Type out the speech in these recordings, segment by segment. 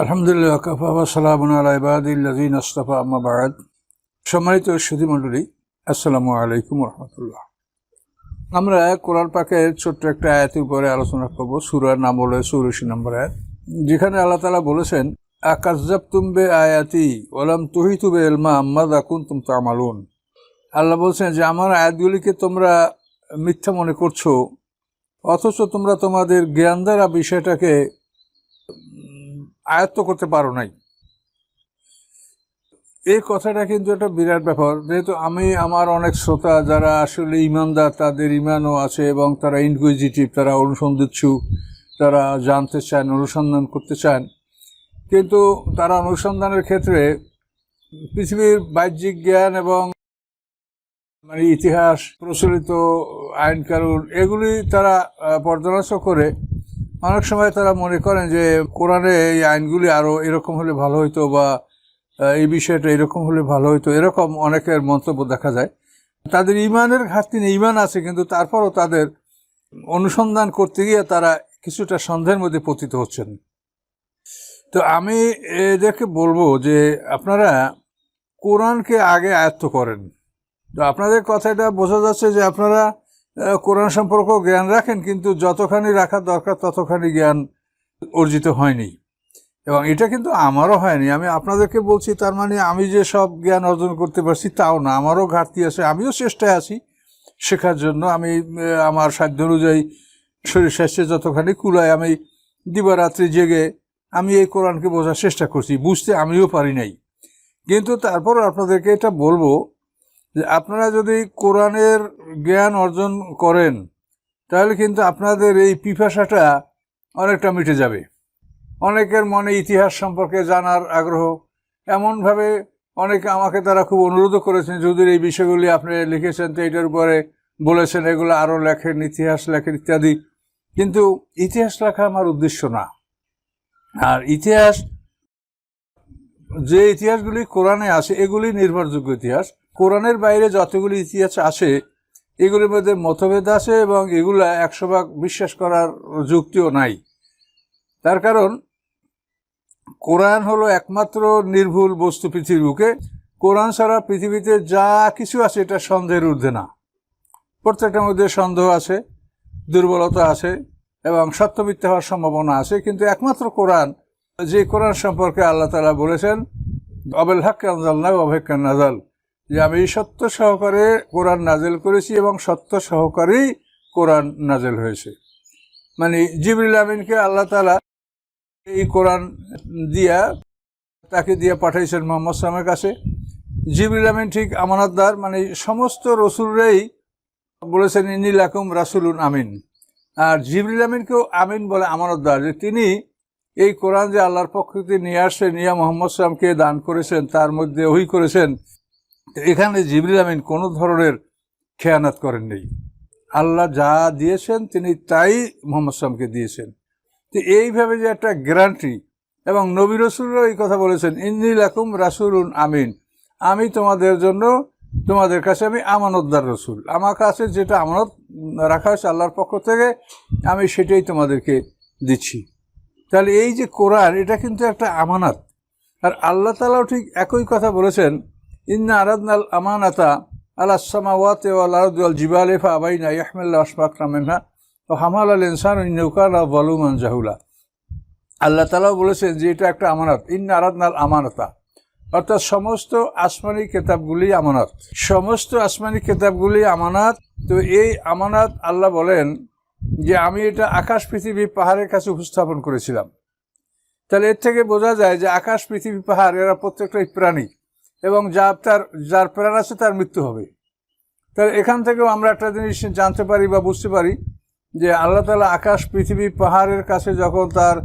আলহামদুলিল্লাহ, কাফা বা'দ। সম্মানিত সুধী মণ্ডলী, আসসালামু আলাইকুম রহমতুল্লাহ। আমরা কোরআন পাকের ছোট্ট একটা আয়াতের উপরে আলোচনা করব, সূরার নাম হলো চৌরাশি নম্বর আয়াত, যেখানে আল্লাহ তাআলা বলেছেন, আকাজ্জাবতুম বে আয়াতি ওয়ালাম তুহিতু বে ইলমা আম্মাদা কুনতুম তা'মালুন। আল্লাহ বলছেন যে, আমার আয়াতগুলিকে তোমরা মিথ্যা মনে করছ, অথচ তোমরা তোমাদের জ্ঞান দ্বারা বিষয়টাকে আয়ত্ত করতে পারো নাই। এই কথাটা কিন্তু একটা বিরাট ব্যাপার। যেহেতু আমি, আমার অনেক শ্রোতা যারা আসলে ইমানদার, তাদের ইমানও আছে এবং তারা ইনকুইজিটিভ তারা অনুসন্ধিৎসু, তারা জানতে চান, অনুসন্ধান করতে চান। কিন্তু তারা অনুসন্ধানের ক্ষেত্রে পৃথিবীর বাহ্যিক জ্ঞান এবং মানে ইতিহাস, প্রচলিত আইন কানুন, এগুলি তারা পর্যালোচনা করে। অনেক সময় তারা মনে করেন যে, কোরআনে এই আইনগুলি আরও এরকম হলে ভালো হইতো বা এই বিষয়টা এরকম হলে ভালো হইতো, এরকম অনেকের মন্তব্য দেখা যায়। তাদের ইমানের ঘাটতি নেই, ইমান আছে, কিন্তু তারপরও তাদের অনুসন্ধান করতে গিয়ে তারা কিছুটা সন্দেহের মধ্যে পতিত হচ্ছেন। তো আমি এদেরকে বলব যে, আপনারা কোরআনকে আগে আয়ত্ত করেন। তো আপনাদের কথাটা বোঝা যাচ্ছে যে আপনারা কোরআন সম্পর্ক জ্ঞান রাখেন, কিন্তু যতখানি রাখার দরকার ততখানি জ্ঞান অর্জিত হয়নি। এবং এটা কিন্তু আমারও হয়নি। আমি আপনাদেরকে বলছি, তার মানে আমি যে সব জ্ঞান অর্জন করতে পারছি তাও না। আমারও ঘাটতি আছে, আমিও চেষ্টায় আছি শেখার জন্য। আমি আমার সাধ্য অনুযায়ী শরীর স্বাস্থ্যে যতখানি কুলায় আমি দিবারাত্রি জেগে আমি এই কোরআনকে বোঝার চেষ্টা করছি। বুঝতে আমিও পারি নাই। কিন্তু তারপর আপনাদেরকে এটা বলব যে আপনারা যদি কোরআনের জ্ঞান অর্জন করেন, তাহলে কিন্তু আপনাদের এই পিপাসাটা অনেকটা মিটে যাবে। অনেকের মনে ইতিহাস সম্পর্কে জানার আগ্রহ। এমনভাবে অনেকে আমাকে তারা খুব অনুরোধ করেছেন, যদির এই বিষয়গুলি আপনি লিখেছেন, তো এটার উপরে বলেছেন, এগুলো আরও লেখেন, ইতিহাস লেখেন ইত্যাদি। কিন্তু ইতিহাস লেখা আমার উদ্দেশ্য না। আর ইতিহাস, যে ইতিহাসগুলি কোরআনে আছে, এগুলি নির্ভরযোগ্য ইতিহাস। কোরআনের বাইরে যতগুলি ইতিহাস আছে, এগুলির মধ্যে মতভেদ আছে এবং এগুলা একশো ভাগ বিশ্বাস করার যুক্তিও নাই। তার কারণ, কোরআন হলো একমাত্র নির্ভুল বস্তু পৃথিবীর বুকে। কোরআন ছাড়া পৃথিবীতে যা কিছু আছে, এটা সন্দেহের ঊর্ধ্বে না। প্রত্যেকটার মধ্যে সন্দেহ আছে, দুর্বলতা আছে এবং সত্য মিথ্যা হওয়ার সম্ভাবনা আছে, কিন্তু একমাত্র কোরআন, যে কোরআন সম্পর্কে আল্লাহ তালা বলেছেন, অবেল হাক্ক আনজাল অভেক্ষা নাজাল। যে আমি সত্য সহকারে কোরআন নাজেল করেছি এবং সত্য সহকারেই কোরআন নাজেল হয়েছে। মানে জিবরিল আমিনকে আল্লাহ তালা এই কোরআন দিয়া তাকে দিয়ে পাঠাইছেন মোহাম্মদ সালামের কাছে। জিবরিল আমিন ঠিক আমানতদার মানে সমস্ত রসুলরাই বলেছেন ইনিল আকুম রাসুলুন আমিন। আর জিবরিল আমিনকেও আমিন বলে আমানতদার, যে তিনি এই কোরআন যে আল্লাহর পক্ষ থেকে নিয়ে আসছেন নিয়া মোহাম্মদ সালামকে দান করেছেন, তার মধ্যে ওই করেছেন। এখানে জিবরিল আমিন কোনো ধরনের খেয়ানাত করেননি আল্লাহ যা দিয়েছেন তিনি তাই মোহাম্মদ সালামকে দিয়েছেন। তো এইভাবে যে একটা গ্যারান্টি এবং নবী রসুলরাও এই কথা বলেছেন ইন্নিল আকুম রাসুলুন আমিন। আমি তোমাদের জন্য, তোমাদের কাছে আমি আমানতদার রসুল। আমার কাছে যেটা আমানত রাখা হয়েছে আল্লাহর পক্ষ থেকে, আমি সেটাই তোমাদেরকে দিচ্ছি। তাহলে এই যে কোরআন, এটা কিন্তু একটা আমানাত। আর আল্লাহ তালাও ঠিক একই কথা বলেছেন ইন্না আরাদনাল আমানাতা আল্লাহ সামাওয়াতে ওয়াল আরদ ওয়াল জিবালে ফা আবাইনা ইয়াহমিল্লা আসফাকরা মিনহা ও হামাল আল ইনসান নৌকালা বলুমান জাহুলা। আল্লাহ তালাও বলেছেন যে এটা একটা আমানত। ইন্না আরাদনাল আমানতা অর্থাৎ সমস্ত আসমানি কেতাবগুলি আমানত। সমস্ত আসমানি কেতাবগুলি আমানাত। তো এই আমানাত আল্লাহ বলেন যে আমি এটা আকাশ, পৃথিবী, পাহাড়ের কাছে উপস্থাপন করেছিলাম। তাহলে এর থেকে বোঝা যায় যে আকাশ, পৃথিবী, পাহাড় এরা প্রত্যেকটাই প্রাণী। এবং যা তার, যার প্রাণ আছে তার মৃত্যু হবে। তাহলে এখান থেকেও আমরা একটা জিনিস জানতে পারি বা বুঝতে পারি যে আল্লাহ তালা আকাশ, পৃথিবী, পাহাড়ের কাছে যখন তার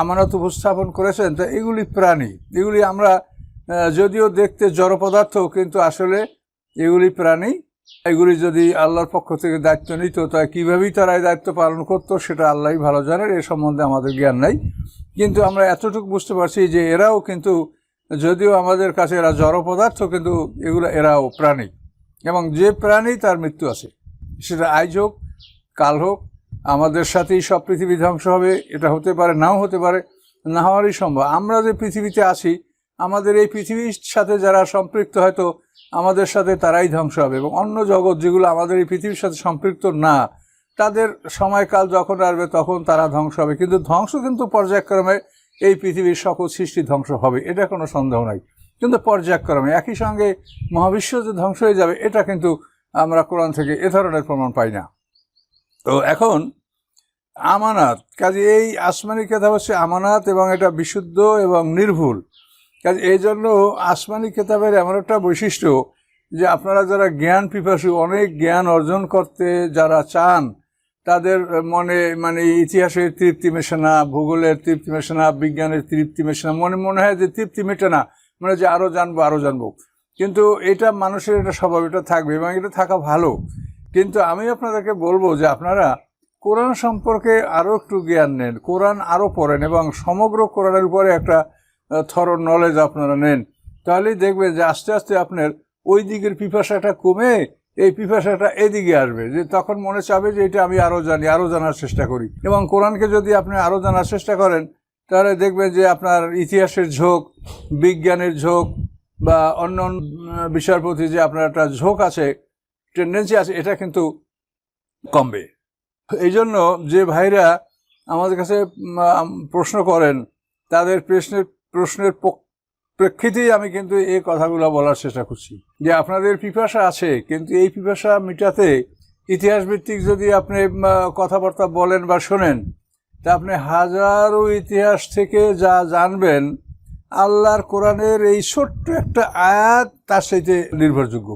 আমানত উপস্থাপন করেছেন, তা এগুলি প্রাণী। এগুলি আমরা যদিও দেখতে জড় পদার্থ, কিন্তু আসলে এগুলি প্রাণী। এগুলি যদি আল্লাহর পক্ষ থেকে দায়িত্ব নিত তাই কীভাবেই তারা এই দায়িত্ব পালন করতো, সেটা আল্লাহই ভালো জানেন, এ সম্বন্ধে আমাদের জ্ঞান নাই। কিন্তু আমরা এতটুকু বুঝতে পারছি যে এরাও কিন্তু যদিও আমাদের কাছে এরা জড় পদার্থ, কিন্তু এগুলো এরাও প্রাণী। এবং যে প্রাণী তার মৃত্যু আছে। সেটা আজ হোক, কাল হোক, আমাদের সাথেই সব পৃথিবী ধ্বংস হবে, এটা হতে পারে, নাও হতে পারে, না হওয়ারই সম্ভব। আমরা যে পৃথিবীতে আছি, আমাদের এই পৃথিবীর সাথে যারা সম্পৃক্ত, হয়তো আমাদের সাথে তারাই ধ্বংস হবে। এবং অন্য জগৎ যেগুলো আমাদের এই পৃথিবীর সাথে সম্পৃক্ত না, তাদের সময়কাল যখন আসবে, তখন তারা ধ্বংস হবে। কিন্তু ধ্বংস কিন্তু পর্যায়ক্রমে এই পৃথিবীর সকল সৃষ্টি ধ্বংস হবে, এটা কোনো সন্দেহ নাই। কিন্তু পর্যায়ক্রমে একই সঙ্গে মহাবিশ্ব যে ধ্বংস হয়ে যাবে, এটা কিন্তু আমরা কোরআন থেকে এ ধরনের প্রমাণ পাই না। তো এখন আমানাত, কাজে এই আসমানি কেতাব হচ্ছে আমানাত এবং এটা বিশুদ্ধ এবং নির্ভুল। কাজে এই জন্য আসমানি কেতাবের এমন একটা বৈশিষ্ট্য যে আপনারা যারা জ্ঞান পিপাসু, অনেক জ্ঞান অর্জন করতে যারা চান তাদের মনে মানে ইতিহাসের তৃপ্তি মেশে না ভূগোলের তৃপ্তি মেশে না বিজ্ঞানের তৃপ্তি মেশে না মনে মনে হয় যে তৃপ্তি মেটে না। মানে যে আরও জানব আরও জানব। কিন্তু এটা মানুষের এটা স্বভাব, এটা থাকবে এবং এটা থাকা ভালো। কিন্তু আমি আপনাদেরকে বলব যে আপনারা কোরআন সম্পর্কে আরও একটু জ্ঞান নেন। কোরআন আরও পড়েন এবং সমগ্র কোরআনের উপরে একটা থর নলেজ আপনারা নেন। তাহলেই দেখবেন যে আস্তে আস্তে আপনার ওই দিকের পিপাসাটা কমে এই পিপাসাটা এদিকে আসবে, যে তখন মনে চাবে যে এটা আমি আরও জানি আরও জানার চেষ্টা করি। এবং কোরআনকে যদি আপনি আরও জানার চেষ্টা করেন, তাহলে দেখবেন যে আপনার ইতিহাসের ঝোঁক, বিজ্ঞানের ঝোঁক, বা অন্য বিষয়ের প্রতি যে আপনার একটা ঝোঁক আছে টেন্ডেন্সি আছে, এটা কিন্তু কমবে। এই জন্য যে ভাইরা আমাদের কাছে প্রশ্ন করেন, তাদের প্রশ্নের প্রশ্নের প্রেক্ষিতেই আমি কিন্তু এই কথাগুলো বলার চেষ্টা করছি। যে আপনাদের পিপাসা আছে, কিন্তু এই পিপাসা মিটাতে ইতিহাস ভিত্তিক যদি আপনি কথাবার্তা বলেন বা শোনেন, তা আপনি হাজারো ইতিহাস থেকে যা জানবেন, আল্লাহর কোরআনের এই ছোট্ট একটা আয়াত তার সাথে নির্ভরযোগ্য।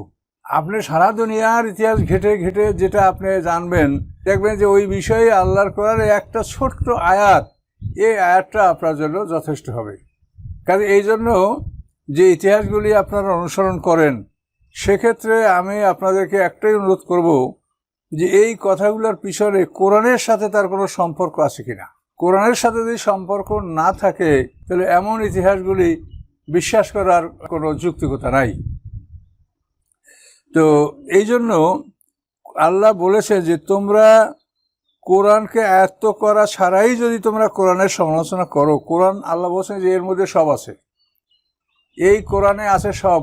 আপনি সারা দুনিয়ার ইতিহাস ঘেটে ঘেটে যেটা আপনি জানবেন, দেখবেন যে ওই বিষয়ে আল্লাহর কোরআনের একটা ছোট্ট আয়াত, এই আয়াতটা আপনার জন্য যথেষ্ট হবে। কারণ এই জন্য যে ইতিহাসগুলি আপনারা অনুসরণ করেন, সেক্ষেত্রে আমি আপনাদেরকে একটাই অনুরোধ করব যে এই কথাগুলোর পিছনে কোরআনের সাথে তার কোনো সম্পর্ক আছে কিনা। কোরআনের সাথে যদি সম্পর্ক না থাকে, তাহলে এমন ইতিহাসগুলি বিশ্বাস করার কোনো যুক্তিকতা নাই। তো এই জন্য আল্লাহ বলেছে যে তোমরা কোরআনকে আয়ত্ত করা ছাড়াই যদি তোমরা কোরআনের সমালোচনা করো, কোরআন আল্লাহ বলছেন যে এর মধ্যে সব আছে। এই কোরআনে আছে সব,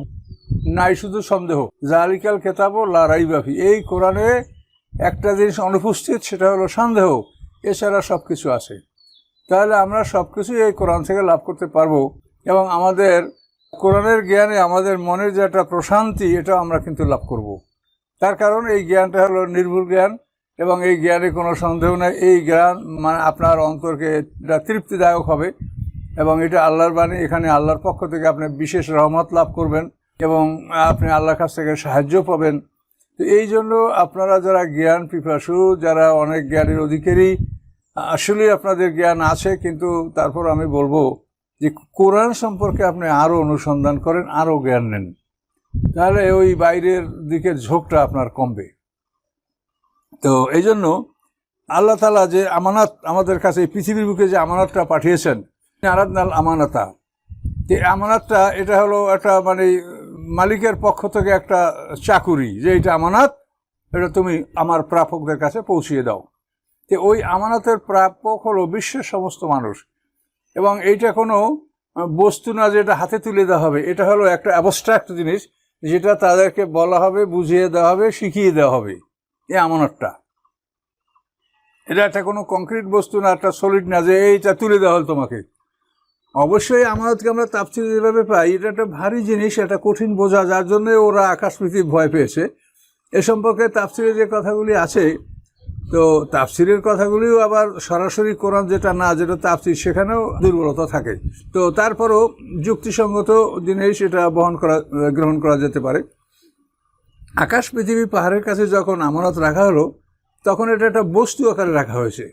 নাই শুধু সন্দেহ। জালিকাল কেতাব লারাই বাফি এই কোরআনে একটা জিনিস অনুপস্থিত, সেটা হলো সন্দেহ। এছাড়া সব কিছু আছে। তাহলে আমরা সব কিছুই এই কোরআন থেকে লাভ করতে পারব। এবং আমাদের কোরআনের জ্ঞানে আমাদের মনের যে একটা প্রশান্তি এটা আমরা কিন্তু লাভ করব। তার কারণ এই জ্ঞানটা হলো নির্ভুল জ্ঞান। এবং এই জ্ঞানে কোনো সন্দেহ নেই। এই জ্ঞান মানে আপনার অন্তরকে এটা তৃপ্তিদায়ক হবে এবং এটা আল্লাহর বাণী। এখানে আল্লাহর পক্ষ থেকে আপনি বিশেষ রহমত লাভ করবেন এবং আপনি আল্লাহর কাছ থেকে সাহায্য পাবেন। তো এই জন্য আপনারা যারা জ্ঞান পিপাসু, যারা অনেক জ্ঞানের অধিকারী আসলে আপনাদের জ্ঞান আছে, কিন্তু তারপর আমি বলব যে কোরআন সম্পর্কে আপনি আরও অনুসন্ধান করেন আরও জ্ঞান নেন। তাহলে ওই বাইরের দিকের ঝোঁকটা আপনার কমবে। তো এই জন্য আল্লাহ তালা যে আমানত, আমাদের কাছে পৃথিবীর বুকে যে আমানতটা পাঠিয়েছেন আরাধনাল আমানতা। যে আমানতটা, এটা হলো একটা মানে মালিকের পক্ষ থেকে একটা চাকুরি যে এটা আমানত, এটা তুমি আমার প্রাপকদের কাছে পৌঁছিয়ে দাও। তো ওই আমানতের প্রাপক হলো বিশ্বের সমস্ত মানুষ। এবং এইটা কোনো বস্তু না যেটা হাতে তুলে দেওয়া হবে। এটা হলো একটা অ্যাবস্ট্রাক্ট জিনিস, যেটা তাদেরকে বলা হবে, বুঝিয়ে দেওয়া হবে, শিখিয়ে দেওয়া হবে। এই আমানতটা এটা একটা কোনো কংক্রিট বস্তু না, একটা সলিড না যে এইটা তুলে দেওয়া হল তোমাকে। অবশ্যই আমানতকে আমরা তাপসির যেভাবে পাই, এটা একটা ভারী জিনিস, এটা কঠিন বোঝা, যার জন্য ওরা আকাশ পৃথিবী ভয় পেয়েছে। এ সম্পর্কে তাপসিরে যে কথাগুলি আছে, তো তাপসিরের কথাগুলিও আবার সরাসরি কোরআন যেটা না, যেটা তাফসির, সেখানেও দুর্বলতা থাকে। তো তারপরও যুক্তিসঙ্গত জিনিস এটা বহন করা, গ্রহণ করা যেতে পারে। আকাশ পৃথিবী পাহাড়ের কাছে যখন আমানত রাখা হলো, তখন এটা একটা বস্তু আকারে রাখা হয়েছে।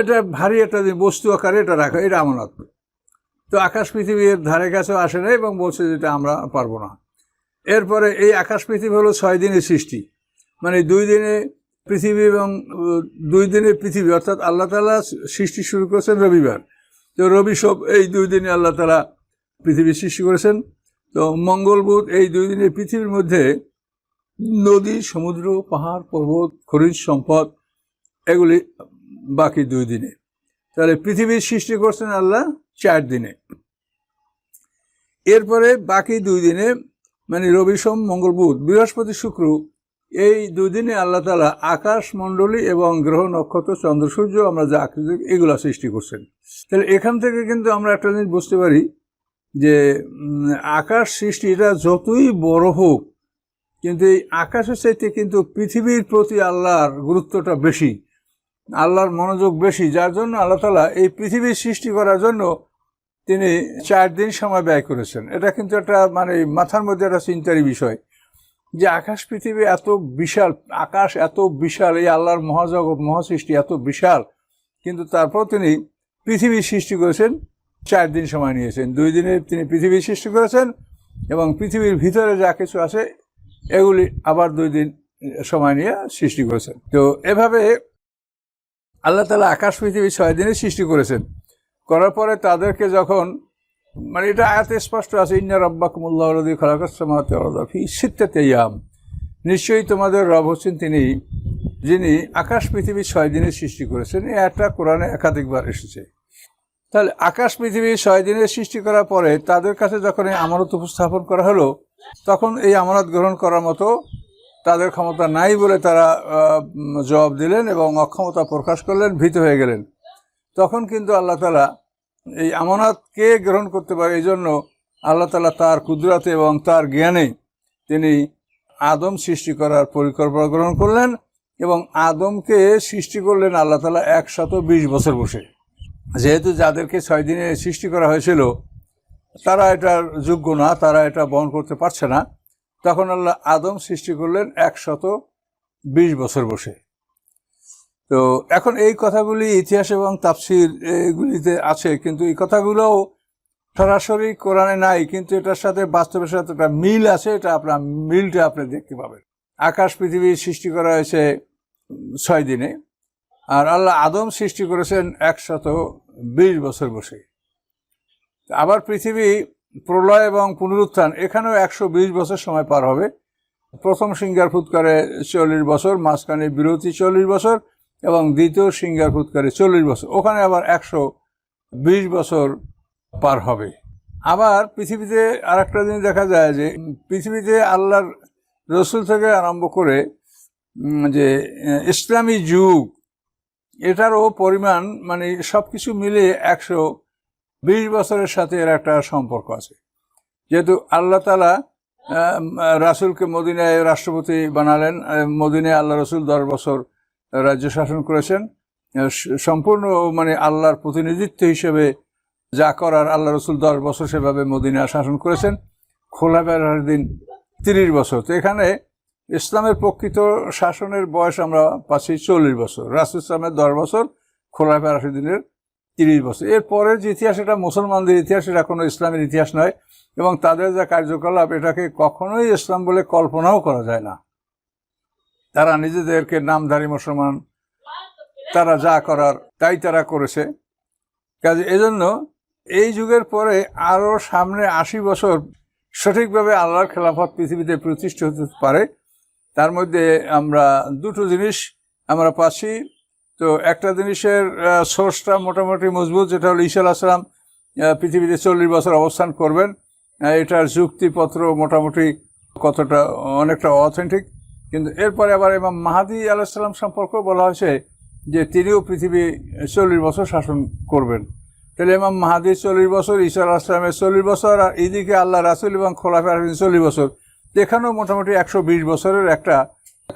এটা ভারী একটা বস্তু আকারে এটা রাখা, এটা আমানত। তো আকাশ পৃথিবীর ধারে কাছেও আসে না এবং বলছে যেটা আমরা পারব না। এরপরে এই আকাশ পৃথিবী হলো ছয় দিনের সৃষ্টি। মানে দুই দিনে পৃথিবী এবং দুই দিনে পৃথিবী, অর্থাৎ আল্লাহ তালা সৃষ্টি শুরু করেছেন রবিবার। তো রবি সব, এই দুই দিনে আল্লাহ তালা পৃথিবী সৃষ্টি করেছেন। তো মঙ্গল বুধ এই দুই দিনে পৃথিবীর মধ্যে নদী, সমুদ্র, পাহাড়, পর্বত, খনিজ সম্পদ, এগুলি বাকি দুই দিনে। তাহলে পৃথিবীর সৃষ্টি করছেন আল্লাহ চার দিনে। এরপরে বাকি দুই দিনে মানে রবি, সোম, মঙ্গল, বুধ, বৃহস্পতি, শুক্র, এই দুই দিনে আল্লাহ তালা আকাশ মণ্ডলী এবং গ্রহ, নক্ষত্র, চন্দ্র, সূর্য, আমরা যা আকৃতি, এগুলো সৃষ্টি করছেন। তাহলে এখান থেকে কিন্তু আমরা একটা জিনিস বুঝতে পারি যে আকাশ সৃষ্টি এটা যতই বড় হোক কিন্তু এই আকাশের চাইতে কিন্তু পৃথিবীর প্রতি আল্লাহর গুরুত্বটা বেশি, আল্লাহর মনোযোগ বেশি, যার জন্য আল্লাহ তালা এই পৃথিবীর সৃষ্টি করার জন্য তিনি চার দিন সময় ব্যয় করেছেন। এটা কিন্তু একটা মানে মাথার মধ্যে একটা চিন্তারই বিষয় যে আকাশ পৃথিবী এত বিশাল, আকাশ এত বিশাল, এই আল্লাহর মহাজগৎ, মহাসৃষ্টি এত বিশাল, কিন্তু তারপর তিনি পৃথিবীর সৃষ্টি করেছেন, চার দিন সময় নিয়েছেন। দুই দিনে তিনি পৃথিবীর সৃষ্টি করেছেন এবং পৃথিবীর ভিতরে যা কিছু আছে এগুলি আবার দুই দিন সময় নিয়ে সৃষ্টি করেছেন। তো এভাবে আল্লাহ তালা আকাশ, পৃথিবী ছয় দিনে সৃষ্টি করেছেন। করার পরে তাদেরকে যখন মানে এটা আয়াতে স্পষ্ট আছে, ইন্না রব্বাকুমুল্লাহ রদি খলাকাসমাতি সিত্তাতে ইয়াম নিশ্চয়ই তোমাদের রব হচ্ছেন তিনি, যিনি আকাশ, পৃথিবী ছয় দিনে সৃষ্টি করেছেন। একটা কোরআনে একাধিকবার এসেছে। তাহলে আকাশ, পৃথিবী ছয় দিনে সৃষ্টি করার পরে তাদের কাছে যখন এই আমানত উপস্থাপন করা হলো তখন এই আমানত গ্রহণ করার মতো তাদের ক্ষমতা নাই বলে তারা জবাব দিলেন এবং অক্ষমতা প্রকাশ করলেন, ভীত হয়ে গেলেন। তখন কিন্তু আল্লাহ তালা এই আমানত কে গ্রহণ করতে পারে এই জন্য আল্লাহ তালা তার কুদরাতে এবং তার জ্ঞানে তিনি আদম সৃষ্টি করার পরিকল্পনা গ্রহণ করলেন এবং আদমকে সৃষ্টি করলেন আল্লাহ তালা একশত বিশ বছর বসে। যেহেতু যাদেরকে ছয় দিনে সৃষ্টি করা হয়েছিল তারা এটার যোগ্য না, তারা এটা বহন করতে পারছে না। তখন আল্লাহ আদম সৃষ্টি করলেন একশত বিশ বছর বসে। তো এখন এই কথাগুলি ইতিহাস এবং তাফসির এগুলিতে আছে, কিন্তু এই কথাগুলোও সরাসরি কোরআনে নাই, কিন্তু এটার সাথে বাস্তবের সাথে একটা মিল আছে, এটা আপনার মিলটা আপনি দেখতে পাবেন। আকাশ পৃথিবী সৃষ্টি করা হয়েছে ছয় দিনে, আর আল্লাহ আদম সৃষ্টি করেছেন একশত বিশ বছর বসে। আবার পৃথিবী, প্রলয় এবং পুনরুত্থান, এখানেও একশো বিশ বছর সময় পার হবে। প্রথম সিঙ্গার ফুৎকারে চল্লিশ বছর, মাঝখানে বিরতি চল্লিশ বছর এবং দ্বিতীয় সিঙ্গার ফুৎকারে চল্লিশ বছর। ওখানে আবার একশো বিশ বছর পার হবে। আবার পৃথিবীতে আর একটা জিনিস দেখা যায় যে, পৃথিবীতে আল্লাহর রসুল থেকে আরম্ভ করে যে, ইসলামী যুগ, এটারও পরিমাণ মানে সব কিছু মিলে একশো বিশ বছরের সাথে এর একটা সম্পর্ক আছে। যেহেতু আল্লাহ তালা রাসুলকে মদিনায় রাষ্ট্রপতি বানালেন মদিনায় আল্লাহ রসুল দশ বছর রাজ্য শাসন করেছেন। সম্পূর্ণ মানে আল্লাহর প্রতিনিধিত্ব হিসেবে যা করার আল্লাহ রসুল দশ বছর সেভাবে মদিনা শাসন করেছেন। খোলা বেড়ার দিন তিরিশ বছর। তো এখানে ইসলামের প্রকৃত শাসনের বয়স আমরা পাচ্ছি চল্লিশ বছর। রাসুল ইসলামের দশ বছর খোলা বেড়াশি দিনের তিরিশ বছর। এর পরের যে ইতিহাস, এটা মুসলমানদের ইতিহাস, এটা কোনো ইসলামের ইতিহাস নয় এবং তাদের যা কার্যকলাপ, এটাকে কখনোই ইসলাম বলে কল্পনাও করা যায় না। তারা নিজেদেরকে নামধারী মুসলমান, তারা যা করার তাই তারা করেছে। কাজে এজন্য এই যুগের পরে আরও সামনে আশি বছর সঠিকভাবে আল্লাহর খেলাফত পৃথিবীতে প্রতিষ্ঠিত হতে পারে। তার মধ্যে আমরা দুটো জিনিস আমরা পাচ্ছি। তো একটা জিনিসের সোর্সটা মোটামুটি মজবুত, যেটা হলো ঈশা আসলাম পৃথিবীতে চল্লিশ বছর অবস্থান করবেন। এটার যুক্তিপত্র মোটামুটি কতটা, অনেকটা অথেন্টিক কিন্তু এরপরে আবার এবং মাহাদি আলাইসাল্লাম সম্পর্কে বলা হয়েছে যে তিনিও পৃথিবী চল্লিশ বছর শাসন করবেন। তাহলে ইমাম মাহাদি চল্লিশ বছর, ঈশা আসলামের চল্লিশ বছর, আর এদিকে আল্লাহ রাসুল এবং খোলাফে চল্লিশ বছর। এখানেও মোটামুটি একশো বিশ বছরের একটা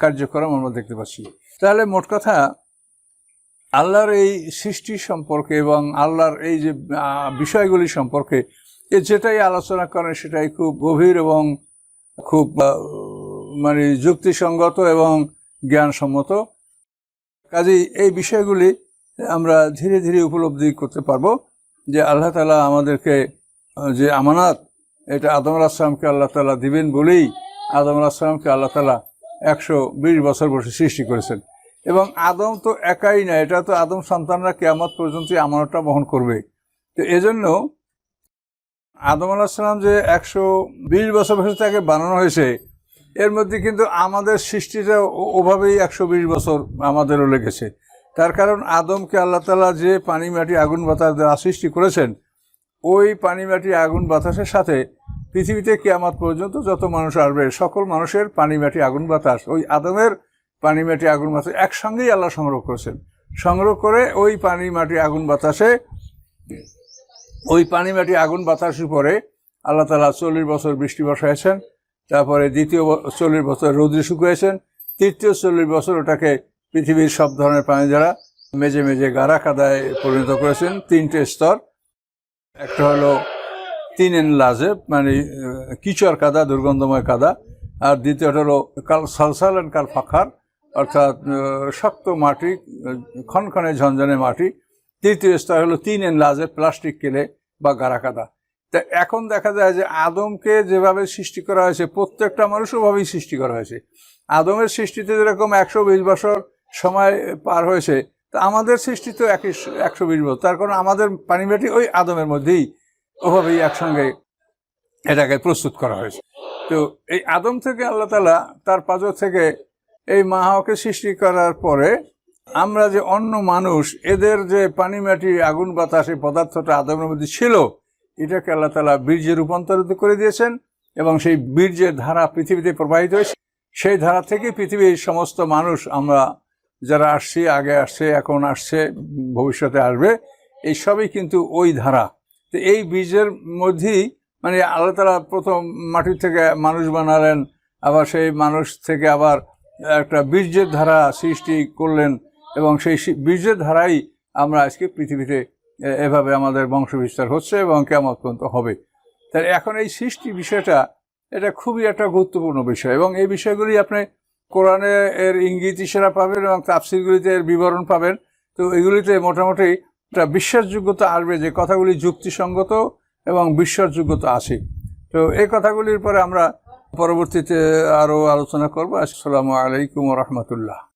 কার্যক্রম আমরা দেখতে পাচ্ছি। তাহলে মোট কথা আল্লাহর এই সৃষ্টি সম্পর্কে এবং আল্লাহর এই যে বিষয়গুলি সম্পর্কে এ যেটাই আলোচনা করেন সেটাই খুব গভীর এবং খুব মানে যুক্তিসঙ্গত এবং জ্ঞানসম্মত। কাজেই এই বিষয়গুলি আমরা ধীরে ধীরে উপলব্ধি করতে পারব যে আল্লাহ তালা আমাদেরকে যে আমানাত, এটা আদম আসলামকে আল্লাহ তালা দিবেন বলেই আদম আসলামকে আল্লাহ তালা একশো বিশ বছর বসে সৃষ্টি করেছেন। এবং আদম তো একাই না, এটা তো আদম সন্তানরা কেয়ামত পর্যন্ত আমানতটা বহন করবে। তো এজন্য আদম আলাহিসাল্লাম যে একশো বিশ বছর বয়সে তাকে বানানো হয়েছে, এর মধ্যে কিন্তু আমাদের সৃষ্টিটা ওভাবেই একশো বিশ বছর আমাদেরও লেগেছে। তার কারণ আদমকে আল্লাহ তালা যে পানি, মাটি, আগুন, বাতাস দ্বারা সৃষ্টি করেছেন, ওই পানি, মাটি, আগুন, বাতাসের সাথে পৃথিবীতে কেয়ামত পর্যন্ত যত মানুষ আসবে, সকল মানুষের পানি, মাটি, আগুন, বাতাস, ওই আদমের পানি, মাটি, আগুন, বাতাস একসঙ্গেই আল্লাহ সংগ্রহ করেছেন। সংগ্রহ করে ওই পানি, মাটি, আগুন, বাতাসে ওই পানি, মাটি, আগুন, বাতাস উপরে আল্লাহ তালা চল্লিশ বছর বৃষ্টি বসাইছেন, তারপরে দ্বিতীয় চল্লিশ বছর রৌদ্র শুকিয়েছেন তৃতীয় চল্লিশ বছর ওটাকে পৃথিবীর সব ধরনের পানি দ্বারা মেজে মেজে গাড়া কাদায় পরিণত করেছেন। তিনটে স্তর, একটা হলো তিন এন লাজেব মানে কিচর কাদা, দুর্গন্ধময় কাদা, আর দ্বিতীয়টা হলো কাল সালসাল এন্ড কাল ফাখার। অর্থাৎ শক্ত মাটি, খনখনে ঝনঝনে মাটি। তৃতীয় স্তর হলো তিন এন লাজেব প্লাস্টিক কেলে বা গাড়া কাদা তা এখন দেখা যায় যে আদমকে যেভাবে সৃষ্টি করা হয়েছে, প্রত্যেকটা মানুষ ওভাবেই সৃষ্টি করা হয়েছে। আদমের সৃষ্টিতে যেরকম একশো বিশ বছর সময় পার হয়েছে, তা আমাদের সৃষ্টি তো একই একশো বিশ বছর। তার কারণ আমাদের পানিবাটি ওই আদমের মধ্যেই ওভাবেই একসঙ্গে এটাকে প্রস্তুত করা হয়েছে। তো এই আদম থেকে আল্লাহ তালা তার পাজর থেকে এই মাহাকে সৃষ্টি করার পরে আমরা যে অন্য মানুষ, এদের যে পানি মাটি আগুন বাতাস পদার্থটা আদমের মধ্যে ছিল, এটাকে আল্লাহ তালা বীর্যে রূপান্তরিত করে দিয়েছেন এবং সেই বীর্যের ধারা পৃথিবীতে প্রবাহিত হয়েছে। সেই ধারা থেকে পৃথিবীর সমস্ত মানুষ, আমরা যারা আসছি, আগে আসছে, এখন আসছে, ভবিষ্যতে আসবে, এই সবই কিন্তু ওই ধারা। তো এই বীজের মধ্যেই মানে আল্লাহ তালা প্রথম মাটির থেকে মানুষ বানালেন, আবার সেই মানুষ থেকে আবার একটা বীর্যের ধারা সৃষ্টি করলেন এবং সেই বীর্যের ধারাই আমরা আজকে পৃথিবীতে এভাবে আমাদের বংশ বিস্তার হচ্ছে এবং কেমন পর্যন্ত হবে। তাই এখন এই সৃষ্টি বিষয়টা, এটা খুবই একটা গুরুত্বপূর্ণ বিষয় এবং এই বিষয়গুলি আপনি কোরআনে এর ইঙ্গিত ইশারা পাবেন এবং তাফসিরগুলিতে এর বিবরণ পাবেন। তো এগুলিতে মোটামুটি একটা বিশ্বাসযোগ্যতা আসবে যে কথাগুলি যুক্তিসঙ্গত এবং বিশ্বাসযোগ্যতা আছে। তো এই কথাগুলির পরে আমরা পরবর্তীতে আরও আলোচনা করব। আসসালামু আলাইকুম রহমতুল্লাহ।